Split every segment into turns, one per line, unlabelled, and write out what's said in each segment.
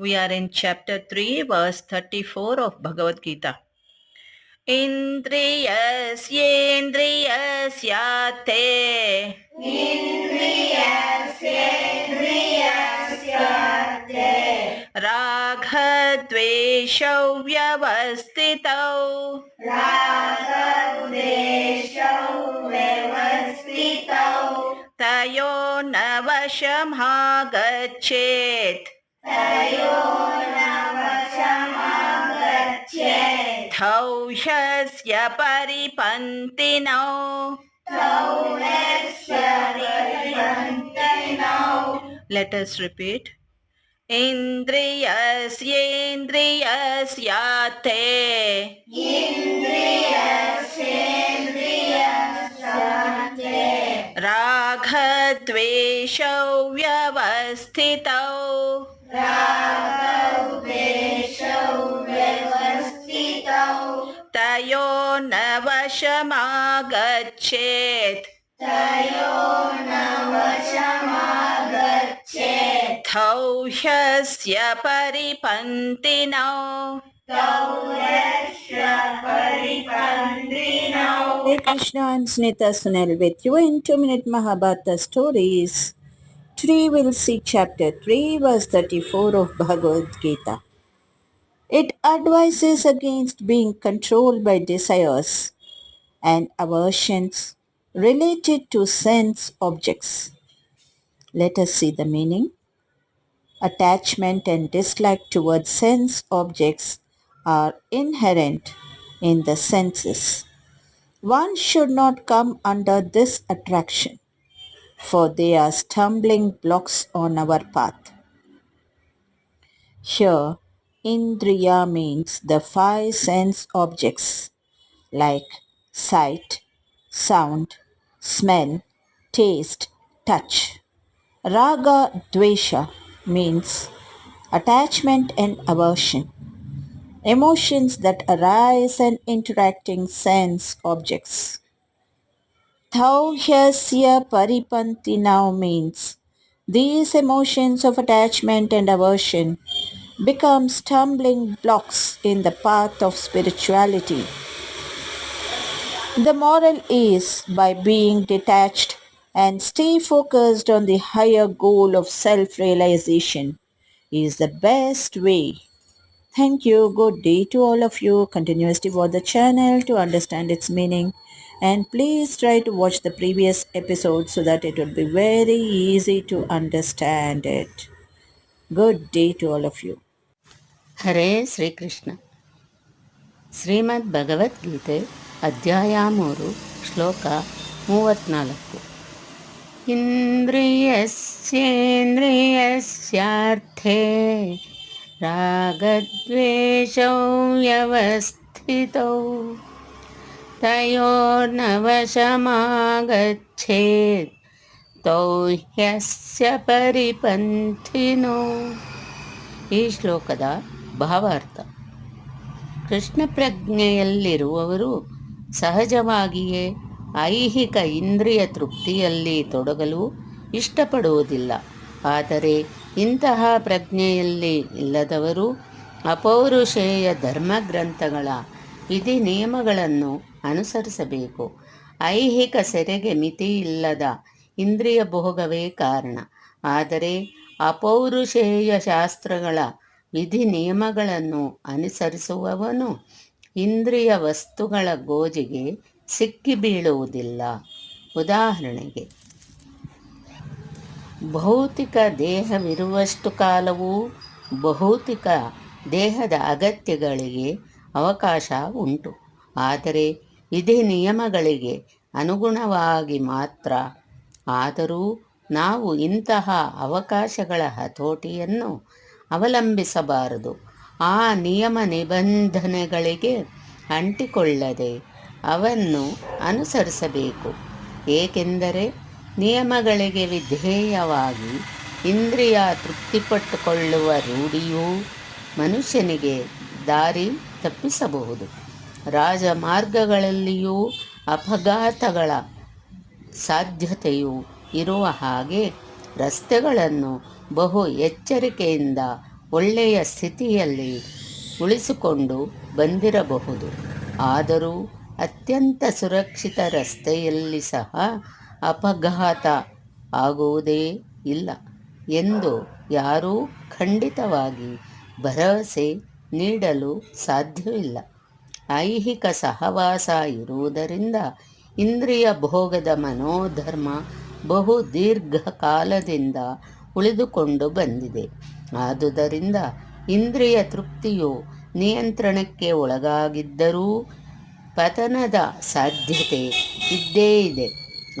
We are in chapter 3, verse 34 of Bhagavad Gita. इन्द्रियस्येन्द्रियस्याते राघद्वेषौ व्यवस्थितौ तयो न वशमागच्छेत् थौ परिपन्तिनौ। Let us repeat. इन्द्रियस्येन्द्रियस्याते राघद्वेषौ व्यवस्थितौ तयो न वशमागच्छेत् थौ ह्यस्य परिपन्तिनौ
Hey Krishna, I'm Sunita Sunil with you in 2 Minute Mahabharata Stories. Today we'll see chapter 3 verse 34 of Bhagavad Gita. It advises against being controlled by desires and aversions related to sense objects. Let us see the meaning. Attachment and dislike towards sense objects are inherent in the senses. One should not come under this attraction, for they are stumbling blocks on our path. Here, Indriya means the five sense objects like sight, sound, smell, taste, touch. Raga Dvesha means attachment and aversion. Emotions that arise and interacting sense objects. Thauhyasya paripanti now means these emotions of attachment and aversion become stumbling blocks in the path of spirituality. The moral is by being detached and stay focused on the higher goal of self-realization is the best way. Thank you. Good day to all of you. Continuously watch the channel to understand its meaning. And please try to watch the previous episode so that it will be very easy to understand it. Good day to all of you.
ಹರೇ ಶ್ರೀಕೃಷ್ಣ. ಶ್ರೀಮದ್ ಭಗವದ್ಗೀತೆ ಅಧ್ಯಾಯ ಮೂರು ಶ್ಲೋಕ ಮೂವತ್ನಾಲ್ಕು. ಇಂದ್ರಿಯಸ್ಯೇಂದ್ರಿಯಸ್ಯಾರ್ಥೇ ರಾಗದ್ವೇಷೌ ವ್ಯವಸ್ಥಿತೌ ತಯೋರ್ನ ತೌ ಹ್ಯಸ್ಯ ಪರಿಪಂಥಿನೋ. ಈ ಶ್ಲೋಕದ ಭಾವಾರ್ಥ. ಕೃಷ್ಣ ಪ್ರಜ್ಞೆಯಲ್ಲಿರುವವರು ಸಹಜವಾಗಿಯೇ ಐಹಿಕ ಇಂದ್ರಿಯ ತೃಪ್ತಿಯಲ್ಲಿ ತೊಡಗಲು ಇಷ್ಟಪಡುವುದಿಲ್ಲ. ಆದರೆ ಇಂತಹ ಪ್ರಜ್ಞೆಯಲ್ಲಿ ಇಲ್ಲದವರು ಅಪೌರುಷೇಯ ಧರ್ಮಗ್ರಂಥಗಳ ವಿಧಿ ನಿಯಮಗಳನ್ನು ಅನುಸರಿಸಬೇಕು. ಐಹಿಕ ಸೆರೆಗೆ ಇಲ್ಲದ ಇಂದ್ರಿಯ ಭೋಗವೇ ಕಾರಣ. ಆದರೆ ಅಪೌರುಷೇಯ ಶಾಸ್ತ್ರಗಳ ವಿಧಿ ನಿಯಮಗಳನ್ನು ಅನುಸರಿಸುವವನು ಇಂದ್ರಿಯ ವಸ್ತುಗಳ ಗೋಜಿಗೆ ಸಿಕ್ಕಿ ಬೀಳುವುದಿಲ್ಲ. ಉದಾಹರಣೆಗೆ, ಭೌತಿಕ ದೇಹವಿರುವಷ್ಟು ಕಾಲವೂ ಭೌತಿಕ ದೇಹದ ಅಗತ್ಯಗಳಿಗೆ ಅವಕಾಶ ಉಂಟು. ಆದರೆ ವಿಧಿ ನಿಯಮಗಳಿಗೆ ಅನುಗುಣವಾಗಿ ಮಾತ್ರ. ಆದರೂ ನಾವು ಇಂತಹ ಅವಕಾಶಗಳ ಹತೋಟಿಯನ್ನು ಅವಲಂಬಿಸಬಾರದು. ಆ ನಿಯಮ ನಿಬಂಧನೆಗಳಿಗೆ ಅಂಟಿಕೊಳ್ಳದೆ ಅವನ್ನು ಅನುಸರಿಸಬೇಕು. ಏಕೆಂದರೆ ನಿಯಮಗಳಿಗೆ ವಿಧೇಯವಾಗಿ ಇಂದ್ರಿಯ ತೃಪ್ತಿಪಟ್ಟುಕೊಳ್ಳುವ ರೂಢಿಯೂ ಮನುಷ್ಯನಿಗೆ ದಾರಿ ತಪ್ಪಿಸಬಹುದು. ರಾಜಮಾರ್ಗಗಳಲ್ಲಿಯೂ ಅಪಘಾತಗಳ ಸಾಧ್ಯತೆಯು ಇರುವ ಹಾಗೆ ರಸ್ತೆಗಳನ್ನು ಬಹು ಎಚ್ಚರಿಕೆಯಿಂದ ಒಳ್ಳೆಯ ಸ್ಥಿತಿಯಲ್ಲಿ ಉಳಿಸಿಕೊಂಡು ಬಂದಿರಬಹುದು. ಆದರೂ ಅತ್ಯಂತ ಸುರಕ್ಷಿತ ರಸ್ತೆಯಲ್ಲಿ ಸಹ ಅಪಘಾತ ಆಗುವುದೇ ಇಲ್ಲ ಎಂದು ಯಾರೂ ಖಂಡಿತವಾಗಿ ಭರವಸೆ ನೀಡಲು ಸಾಧ್ಯವಿಲ್ಲ ಐಹಿಕ ಸಹವಾಸ ಇರುವುದರಿಂದ ಇಂದ್ರಿಯ ಭೋಗದ ಮನೋಧರ್ಮ ಬಹು ದೀರ್ಘಕಾಲದಿಂದ ಉಳಿದುಕೊಂಡು ಬಂದಿದೆ. ಆದುದರಿಂದ ಇಂದ್ರಿಯ ತೃಪ್ತಿಯು ನಿಯಂತ್ರಣಕ್ಕೆ ಒಳಗಾಗಿದ್ದರೂ ಪತನದ ಸಾಧ್ಯತೆ ಇದ್ದೇ ಇದೆ.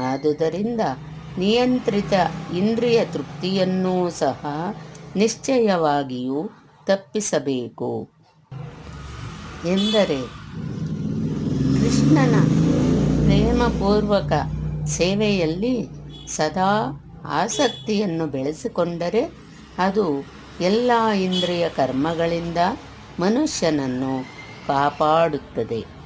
ಆದುದರಿಂದ ನಿಯಂತ್ರಿತ ಇಂದ್ರಿಯ ತೃಪ್ತಿಯನ್ನೂ ಸಹ ನಿಶ್ಚಯವಾಗಿಯೂ ತಪ್ಪಿಸಬೇಕು. ಎಂದರೆ ಕೃಷ್ಣನ ಪ್ರೇಮಪೂರ್ವಕ ಸೇವೆಯಲ್ಲಿ ಸದಾ ಆಸಕ್ತಿಯನ್ನು ಬೆಳೆಸಿಕೊಂಡರೆ ಅದು ಎಲ್ಲ ಇಂದ್ರಿಯ ಕರ್ಮಗಳಿಂದ ಮನುಷ್ಯನನ್ನು ಕಾಪಾಡುತ್ತದೆ.